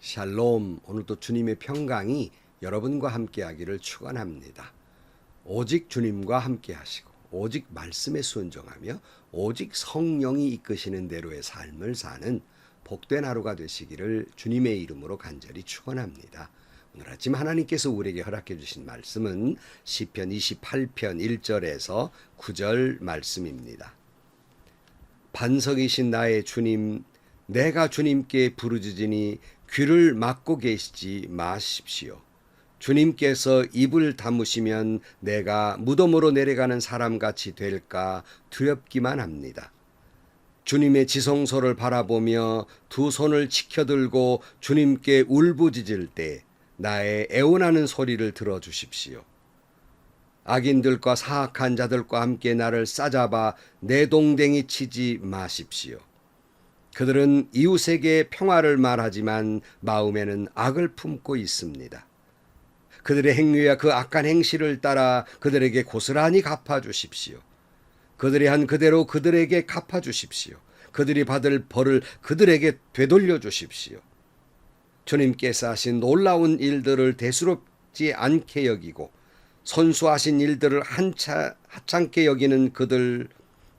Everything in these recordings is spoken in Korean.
샬롬 오늘도 주님의 평강이 여러분과 함께하기를 축원합니다. 오직 주님과 함께하시고 오직 말씀에 순종하며 오직 성령이 이끄시는 대로의 삶을 사는 복된 하루가 되시기를 주님의 이름으로 간절히 축원합니다. 오늘 아침 하나님께서 우리에게 허락해 주신 말씀은 시편 28편 1절에서 9절 말씀입니다. 반석이신 나의 주님, 내가 주님께 부르짖으니 귀를 막고 계시지 마십시오. 주님께서 입을 다무시면 내가 무덤으로 내려가는 사람같이 될까 두렵기만 합니다. 주님의 지성소를 바라보며 두 손을 치켜들고 주님께 울부짖을 때 나의 애원하는 소리를 들어주십시오. 악인들과 사악한 자들과 함께 나를 싸잡아 내 동댕이 치지 마십시오. 그들은 이웃에게 평화를 말하지만 마음에는 악을 품고 있습니다. 그들의 행위와 그 악한 행실을 따라 그들에게 고스란히 갚아주십시오. 그들이 한 그대로 그들에게 갚아주십시오. 그들이 받을 벌을 그들에게 되돌려 주십시오. 주님께서 하신 놀라운 일들을 대수롭지 않게 여기고 선수하신 일들을 한차 하찮게 여기는 그들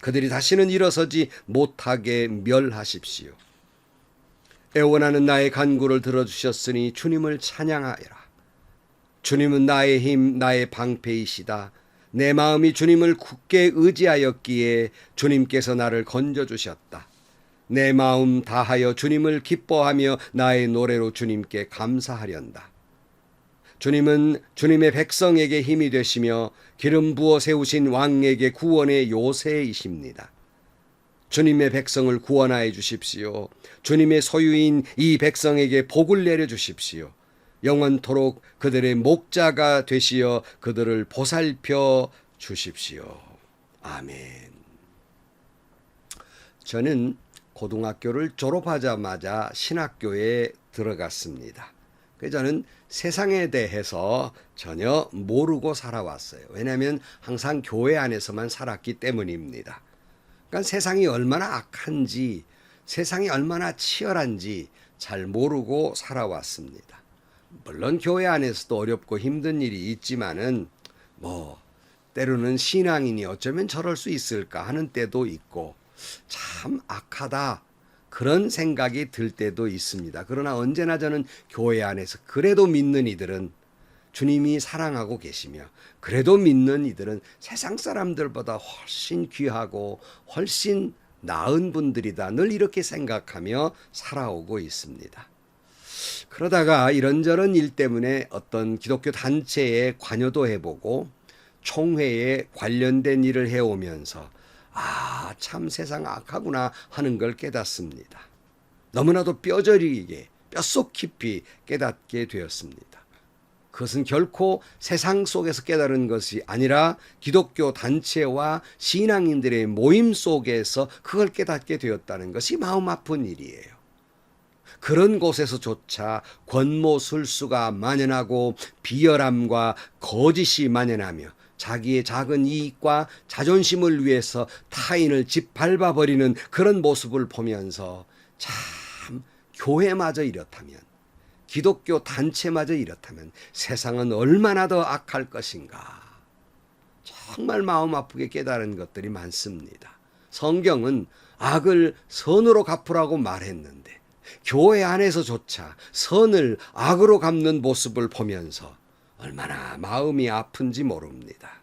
그들이 다시는 일어서지 못하게 멸하십시오. 애원하는 나의 간구를 들어주셨으니 주님을 찬양하여라. 주님은 나의 힘, 나의 방패이시다. 내 마음이 주님을 굳게 의지하였기에 주님께서 나를 건져주셨다. 내 마음 다하여 주님을 기뻐하며 나의 노래로 주님께 감사하련다. 주님은 주님의 백성에게 힘이 되시며 기름 부어 세우신 왕에게 구원의 요새이십니다. 주님의 백성을 구원하여 주십시오. 주님의 소유인 이 백성에게 복을 내려 주십시오. 영원토록 그들의 목자가 되시어 그들을 보살펴 주십시오. 아멘. 저는 고등학교를 졸업하자마자 신학교에 들어갔습니다. 저는 세상에 대해서 전혀 모르고 살아왔어요. 왜냐하면 항상 교회 안에서만 살았기 때문입니다. 그러니까 세상이 얼마나 악한지, 세상이 얼마나 치열한지 잘 모르고 살아왔습니다. 물론 교회 안에서도 어렵고 힘든 일이 있지만은 뭐 때로는 신앙인이 어쩌면 저럴 수 있을까 하는 때도 있고 참 악하다 그런 생각이 들 때도 있습니다. 그러나 언제나 저는 교회 안에서 그래도 믿는 이들은 주님이 사랑하고 계시며 그래도 믿는 이들은 세상 사람들보다 훨씬 귀하고 훨씬 나은 분들이다. 늘 이렇게 생각하며 살아오고 있습니다. 그러다가 이런저런 일 때문에 어떤 기독교 단체에 관여도 해보고 총회에 관련된 일을 해오면서 아, 참 세상 악하구나 하는 걸 깨닫습니다. 너무나도 뼈저리게 뼛속 깊이 깨닫게 되었습니다. 그것은 결코 세상 속에서 깨달은 것이 아니라 기독교 단체와 신앙인들의 모임 속에서 그걸 깨닫게 되었다는 것이 마음 아픈 일이에요. 그런 곳에서조차 권모 술수가 만연하고 비열함과 거짓이 만연하며 자기의 작은 이익과 자존심을 위해서 타인을 짓밟아 버리는 그런 모습을 보면서 참 교회마저 이렇다면 기독교 단체마저 이렇다면 세상은 얼마나 더 악할 것인가. 정말 마음 아프게 깨달은 것들이 많습니다. 성경은 악을 선으로 갚으라고 말했는데 교회 안에서조차 선을 악으로 갚는 모습을 보면서 얼마나 마음이 아픈지 모릅니다.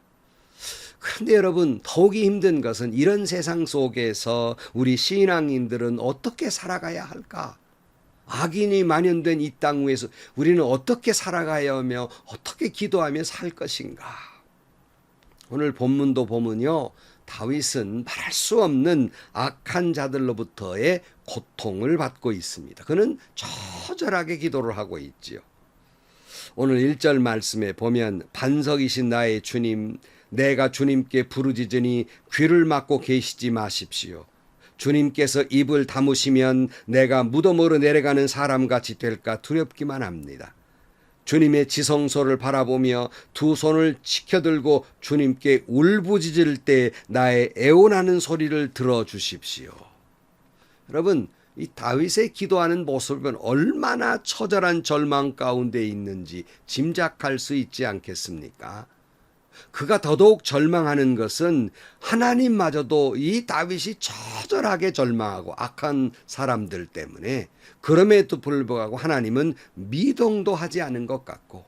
그런데 여러분, 더욱이 힘든 것은 이런 세상 속에서 우리 신앙인들은 어떻게 살아가야 할까? 악인이 만연된 이 땅 위에서 우리는 어떻게 살아가야 하며 어떻게 기도하며 살 것인가? 오늘 본문도 보면요. 다윗은 말할 수 없는 악한 자들로부터의 고통을 받고 있습니다. 그는 처절하게 기도를 하고 있지요. 오늘 1절 말씀에 보면 반석이신 나의 주님 내가 주님께 부르짖으니 귀를 막고 계시지 마십시오. 주님께서 입을 다무시면 내가 무덤으로 내려가는 사람같이 될까 두렵기만 합니다. 주님의 지성소를 바라보며 두 손을 치켜들고 주님께 울부짖을 때 나의 애원하는 소리를 들어 주십시오. 여러분, 이 다윗의 기도하는 모습은 얼마나 처절한 절망 가운데 있는지 짐작할 수 있지 않겠습니까? 그가 더더욱 절망하는 것은 하나님마저도 이 다윗이 처절하게 절망하고 악한 사람들 때문에 그럼에도 불구하고 하나님은 미동도 하지 않은 것 같고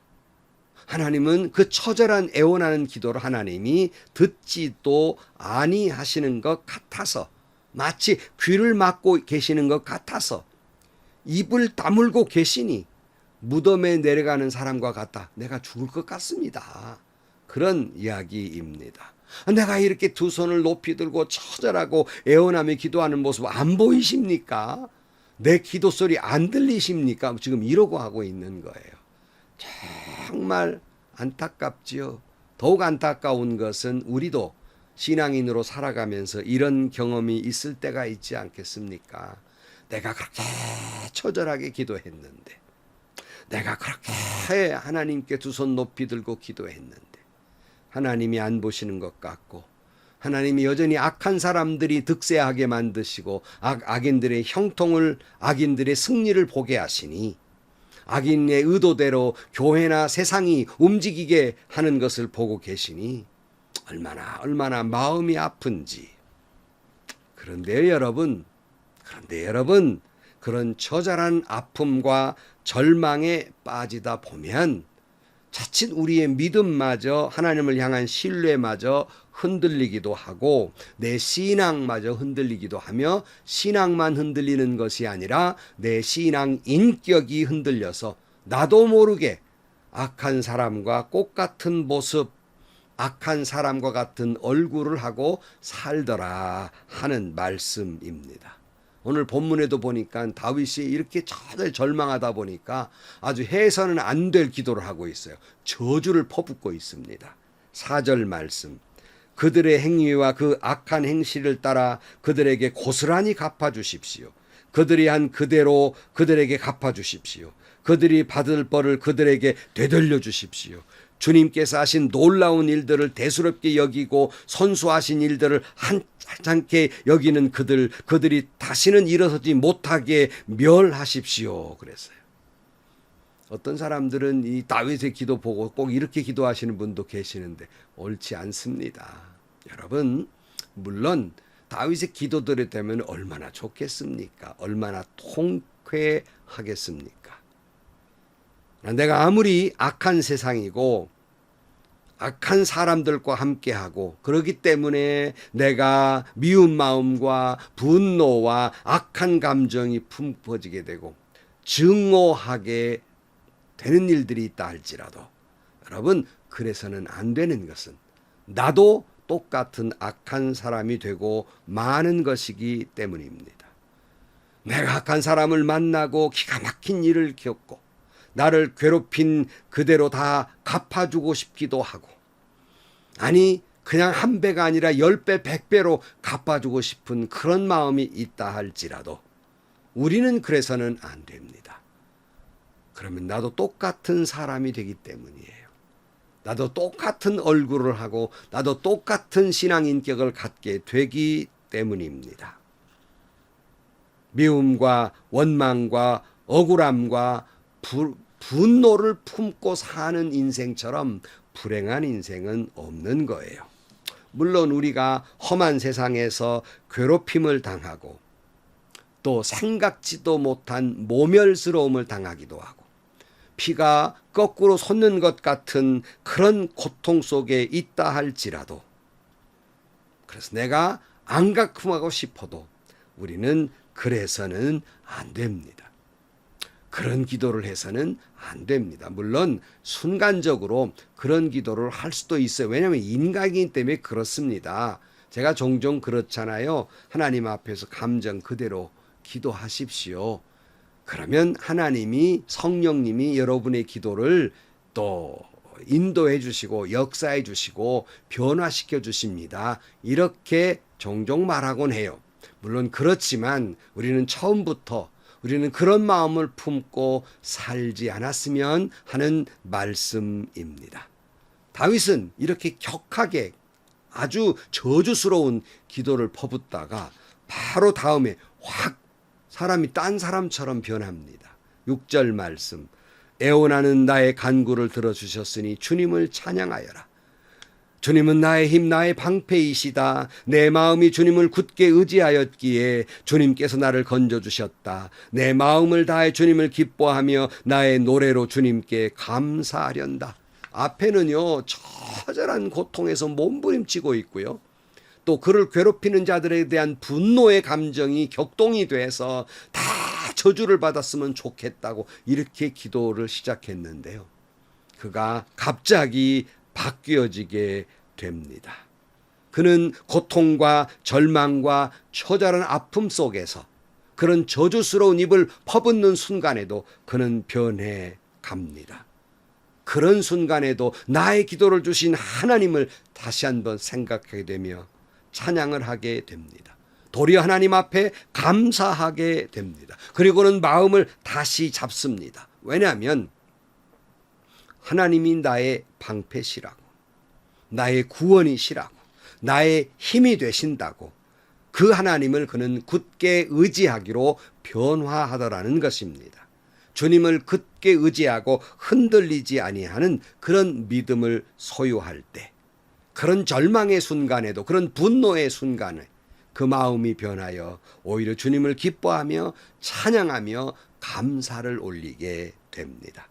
하나님은 그 처절한 애원하는 기도를 하나님이 듣지도 아니하시는 것 같아서 마치 귀를 막고 계시는 것 같아서 입을 다물고 계시니 무덤에 내려가는 사람과 같다. 내가 죽을 것 같습니다. 그런 이야기입니다. 내가 이렇게 두 손을 높이 들고 처절하고 애원하며 기도하는 모습 안 보이십니까? 내 기도 소리 안 들리십니까? 지금 이러고 하고 있는 거예요. 정말 안타깝지요. 더욱 안타까운 것은 우리도 신앙인으로 살아가면서 이런 경험이 있을 때가 있지 않겠습니까? 내가 그렇게 처절하게 기도했는데, 내가 그렇게 하나님께 두 손 높이 들고 기도했는데, 하나님이 안 보시는 것 같고, 하나님이 여전히 악한 사람들이 득세하게 만드시고, 악, 악인들의 형통을, 악인들의 승리를 보게 하시니, 악인의 의도대로 교회나 세상이 움직이게 하는 것을 보고 계시니 얼마나 얼마나 마음이 아픈지. 그런데 여러분, 그런데 여러분, 그런 처절한 아픔과 절망에 빠지다 보면 자칫 우리의 믿음마저 하나님을 향한 신뢰마저 흔들리기도 하고 내 신앙마저 흔들리기도 하며 신앙만 흔들리는 것이 아니라 내 신앙 인격이 흔들려서 나도 모르게 악한 사람과 꽃 같은 모습 악한 사람과 같은 얼굴을 하고 살더라 하는 말씀입니다. 오늘 본문에도 보니까 다윗이 이렇게 저들 절망하다 보니까 아주 해서는 안 될 기도를 하고 있어요. 저주를 퍼붓고 있습니다. 4절 말씀. 그들의 행위와 그 악한 행실을 따라 그들에게 고스란히 갚아 주십시오. 그들이 한 그대로 그들에게 갚아 주십시오. 그들이 받을 벌을 그들에게 되돌려 주십시오. 주님께서 하신 놀라운 일들을 대수롭게 여기고 선수하신 일들을 한찮게 여기는 그들 그들이 다시는 일어서지 못하게 멸하십시오 그랬어요. 어떤 사람들은 이 다윗의 기도 보고 꼭 이렇게 기도하시는 분도 계시는데 옳지 않습니다. 여러분 물론 다윗의 기도들이 되면 얼마나 좋겠습니까? 얼마나 통쾌하겠습니까? 내가 아무리 악한 세상이고 악한 사람들과 함께하고 그러기 때문에 내가 미운 마음과 분노와 악한 감정이 품어지게 되고 증오하게 되는 일들이 있다 할지라도 여러분 그래서는 안 되는 것은 나도 똑같은 악한 사람이 되고 많은 것이기 때문입니다. 내가 악한 사람을 만나고 기가 막힌 일을 겪고 나를 괴롭힌 그대로 다 갚아주고 싶기도 하고 아니 그냥 한 배가 아니라 열 배, 백 배로 갚아주고 싶은 그런 마음이 있다 할지라도 우리는 그래서는 안 됩니다. 그러면 나도 똑같은 사람이 되기 때문이에요. 나도 똑같은 얼굴을 하고 나도 똑같은 신앙 인격을 갖게 되기 때문입니다. 미움과 원망과 억울함과 부, 분노를 품고 사는 인생처럼 불행한 인생은 없는 거예요. 물론 우리가 험한 세상에서 괴롭힘을 당하고 또 생각지도 못한 모멸스러움을 당하기도 하고 피가 거꾸로 솟는 것 같은 그런 고통 속에 있다 할지라도 그래서 내가 안가큼하고 싶어도 우리는 그래서는 안 됩니다. 그런 기도를 해서는 안 됩니다. 물론 순간적으로 그런 기도를 할 수도 있어요. 왜냐하면 인간이기 때문에 그렇습니다. 제가 종종 그렇잖아요. 하나님 앞에서 감정 그대로 기도하십시오. 그러면 하나님이 성령님이 여러분의 기도를 또 인도해 주시고 역사해 주시고 변화시켜 주십니다. 이렇게 종종 말하곤 해요. 물론 그렇지만 우리는 처음부터 우리는 그런 마음을 품고 살지 않았으면 하는 말씀입니다. 다윗은 이렇게 격하게 아주 저주스러운 기도를 퍼붓다가 바로 다음에 확 사람이 딴 사람처럼 변합니다. 6절 말씀. 애원하는 나의 간구를 들어주셨으니 주님을 찬양하여라. 주님은 나의 힘, 나의 방패이시다. 내 마음이 주님을 굳게 의지하였기에 주님께서 나를 건져주셨다. 내 마음을 다해 주님을 기뻐하며 나의 노래로 주님께 감사하련다. 앞에는요, 처절한 고통에서 몸부림치고 있고요. 또 그를 괴롭히는 자들에 대한 분노의 감정이 격동이 돼서 다 저주를 받았으면 좋겠다고 이렇게 기도를 시작했는데요. 그가 갑자기 바뀌어지게 됩니다. 그는 고통과 절망과 처절한 아픔 속에서 그런 저주스러운 입을 퍼붓는 순간에도 그는 변해 갑니다. 그런 순간에도 나의 기도를 주신 하나님을 다시 한번 생각하게 되며 찬양을 하게 됩니다. 도리어 하나님 앞에 감사하게 됩니다. 그리고는 마음을 다시 잡습니다. 왜냐하면 하나님이 나의 방패시라고, 나의 구원이시라고, 나의 힘이 되신다고 그 하나님을 그는 굳게 의지하기로 변화하더라는 것입니다. 주님을 굳게 의지하고 흔들리지 아니하는 그런 믿음을 소유할 때, 그런 절망의 순간에도 그런 분노의 순간에 그 마음이 변하여 오히려 주님을 기뻐하며 찬양하며 감사를 올리게 됩니다.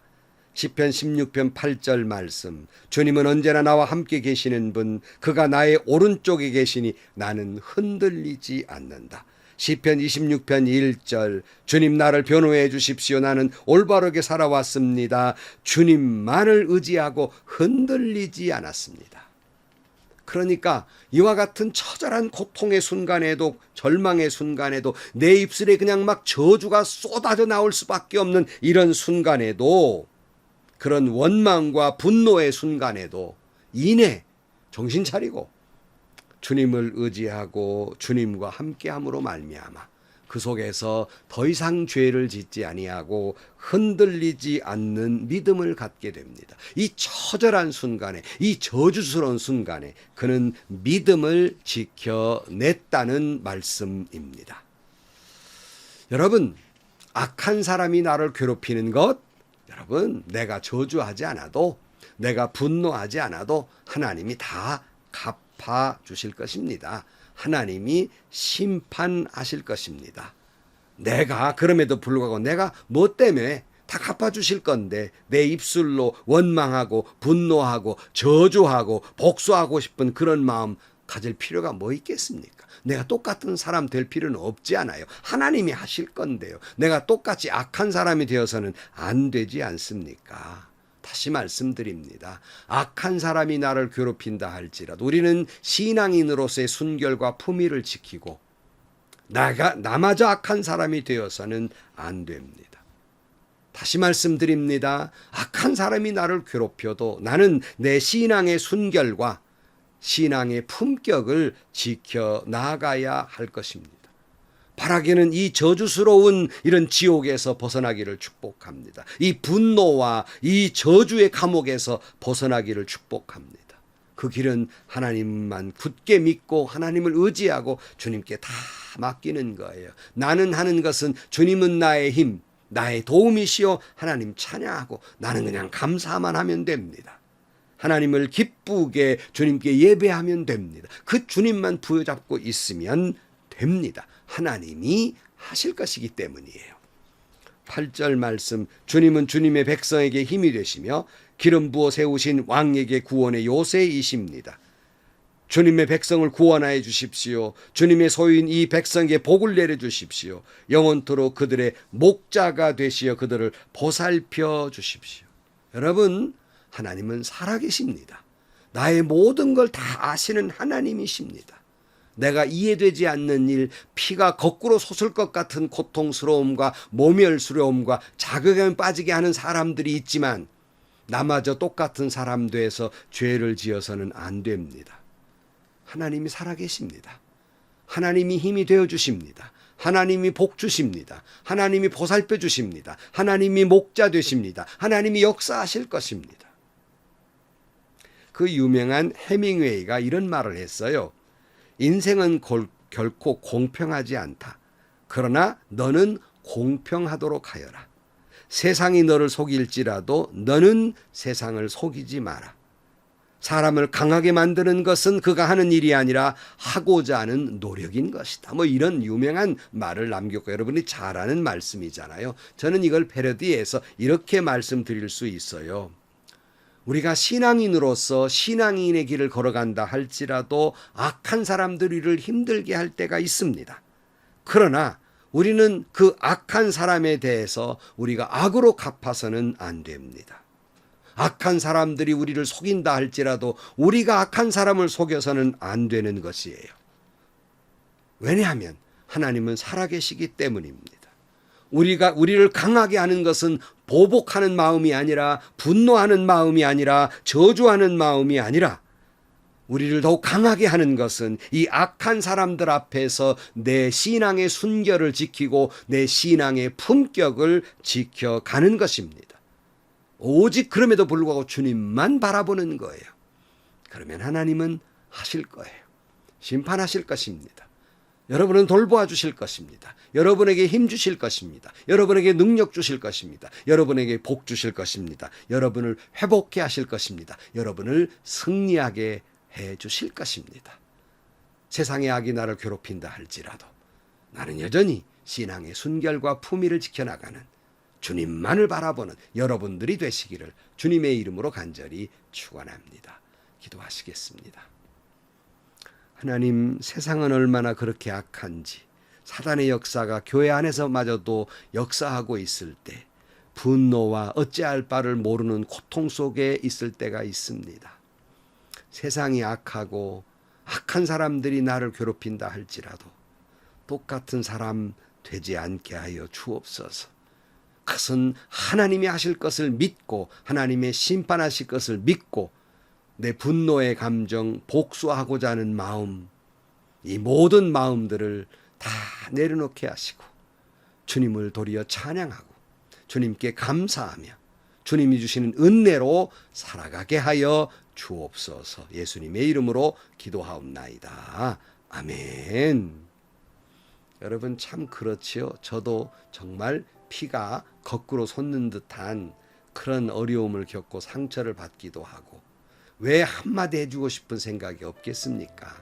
시편 16편 8절 말씀 주님은 언제나 나와 함께 계시는 분 그가 나의 오른쪽에 계시니 나는 흔들리지 않는다. 시편 26편 1절 주님 나를 변호해 주십시오. 나는 올바르게 살아왔습니다. 주님만을 의지하고 흔들리지 않았습니다. 그러니까 이와 같은 처절한 고통의 순간에도 절망의 순간에도 내 입술에 그냥 막 저주가 쏟아져 나올 수밖에 없는 이런 순간에도 그런 원망과 분노의 순간에도 이내 정신 차리고 주님을 의지하고 주님과 함께함으로 말미암아 그 속에서 더 이상 죄를 짓지 아니하고 흔들리지 않는 믿음을 갖게 됩니다. 이 처절한 순간에 이 저주스러운 순간에 그는 믿음을 지켜냈다는 말씀입니다. 여러분 악한 사람이 나를 괴롭히는 것 여러분 내가 저주하지 않아도 내가 분노하지 않아도 하나님이 다 갚아 주실 것입니다. 하나님이 심판하실 것입니다. 내가 그럼에도 불구하고 내가 뭐 때문에 다 갚아주실 건데 내 입술로 원망하고 분노하고 저주하고 복수하고 싶은 그런 마음 가질 필요가 뭐 있겠습니까? 내가 똑같은 사람 될 필요는 없지 않아요. 하나님이 하실 건데요. 내가 똑같이 악한 사람이 되어서는 안 되지 않습니까? 다시 말씀드립니다. 악한 사람이 나를 괴롭힌다 할지라도 우리는 신앙인으로서의 순결과 품위를 지키고 나가 나마저 악한 사람이 되어서는 안 됩니다. 다시 말씀드립니다. 악한 사람이 나를 괴롭혀도 나는 내 신앙의 순결과 신앙의 품격을 지켜 나가야 할 것입니다. 바라기는 이 저주스러운 이런 지옥에서 벗어나기를 축복합니다. 이 분노와 이 저주의 감옥에서 벗어나기를 축복합니다. 그 길은 하나님만 굳게 믿고 하나님을 의지하고 주님께 다 맡기는 거예요. 나는 하는 것은 주님은 나의 힘, 나의 도움이시요 하나님 찬양하고 나는 그냥 감사만 하면 됩니다. 하나님을 기쁘게 주님께 예배하면 됩니다. 그 주님만 부여잡고 있으면 됩니다. 하나님이 하실 것이기 때문이에요. 8절 말씀 주님은 주님의 백성에게 힘이 되시며 기름 부어 세우신 왕에게 구원의 요새이십니다. 주님의 백성을 구원하여 주십시오. 주님의 소유인 이 백성에게 복을 내려 주십시오. 영원토록 그들의 목자가 되시어 그들을 보살펴 주십시오. 여러분, 하나님은 살아계십니다. 나의 모든 걸 다 아시는 하나님이십니다. 내가 이해되지 않는 일, 피가 거꾸로 솟을 것 같은 고통스러움과 모멸스러움과 자극에 빠지게 하는 사람들이 있지만 나마저 똑같은 사람 돼서 죄를 지어서는 안 됩니다. 하나님이 살아계십니다. 하나님이 힘이 되어 주십니다. 하나님이 복 주십니다. 하나님이 보살펴 주십니다. 하나님이 목자 되십니다. 하나님이 역사하실 것입니다. 그 유명한 해밍웨이가 이런 말을 했어요. 인생은 골, 결코 공평하지 않다. 그러나 너는 공평하도록 하여라. 세상이 너를 속일지라도 너는 세상을 속이지 마라. 사람을 강하게 만드는 것은 그가 하는 일이 아니라 하고자 하는 노력인 것이다. 뭐 이런 유명한 말을 남겼고 여러분이 잘 아는 말씀이잖아요. 저는 이걸 패러디해서 이렇게 말씀드릴 수 있어요. 우리가 신앙인으로서 신앙인의 길을 걸어간다 할지라도 악한 사람들이 우리를 힘들게 할 때가 있습니다. 그러나 우리는 그 악한 사람에 대해서 우리가 악으로 갚아서는 안 됩니다. 악한 사람들이 우리를 속인다 할지라도 우리가 악한 사람을 속여서는 안 되는 것이에요. 왜냐하면 하나님은 살아계시기 때문입니다. 우리가 우리를 강하게 하는 것은 보복하는 마음이 아니라 분노하는 마음이 아니라 저주하는 마음이 아니라 우리를 더욱 강하게 하는 것은 이 악한 사람들 앞에서 내 신앙의 순결을 지키고 내 신앙의 품격을 지켜가는 것입니다. 오직 그럼에도 불구하고 주님만 바라보는 거예요. 그러면 하나님은 하실 거예요. 심판하실 것입니다. 여러분은 돌보아 주실 것입니다. 여러분에게 힘 주실 것입니다. 여러분에게 능력 주실 것입니다. 여러분에게 복 주실 것입니다. 여러분을 회복해 하실 것입니다. 여러분을 승리하게 해 주실 것입니다. 세상의 악이 나를 괴롭힌다 할지라도 나는 여전히 신앙의 순결과 품위를 지켜나가는 주님만을 바라보는 여러분들이 되시기를 주님의 이름으로 간절히 축원합니다. 기도하시겠습니다. 하나님 세상은 얼마나 그렇게 악한지 사단의 역사가 교회 안에서마저도 역사하고 있을 때 분노와 어찌할 바를 모르는 고통 속에 있을 때가 있습니다. 세상이 악하고 악한 사람들이 나를 괴롭힌다 할지라도 똑같은 사람 되지 않게 하여 주옵소서. 그것은 하나님이 하실 것을 믿고 하나님의 심판하실 것을 믿고 내 분노의 감정, 복수하고자 하는 마음, 이 모든 마음들을 다 내려놓게 하시고 주님을 도리어 찬양하고 주님께 감사하며 주님이 주시는 은혜로 살아가게 하여 주옵소서 예수님의 이름으로 기도하옵나이다. 아멘. 여러분 참 그렇지요. 저도 정말 피가 거꾸로 솟는 듯한 그런 어려움을 겪고 상처를 받기도 하고 왜 한마디 해주고 싶은 생각이 없겠습니까?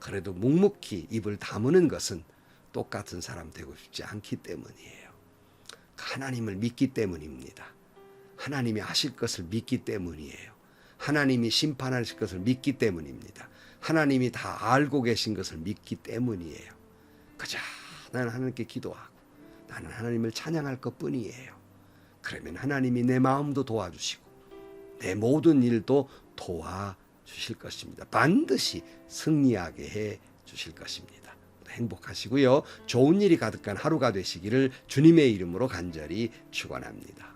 그래도 묵묵히 입을 다무는 것은 똑같은 사람 되고 싶지 않기 때문이에요. 하나님을 믿기 때문입니다. 하나님이 하실 것을 믿기 때문이에요. 하나님이 심판하실 것을 믿기 때문입니다. 하나님이 다 알고 계신 것을 믿기 때문이에요. 그저 나는 하나님께 기도하고 나는 하나님을 찬양할 것 뿐이에요. 그러면 하나님이 내 마음도 도와주시고 내 모든 일도 도와 주실 것입니다. 반드시 승리하게 해 주실 것입니다. 행복하시고요. 좋은 일이 가득한 하루가 되시기를 주님의 이름으로 간절히 축원합니다.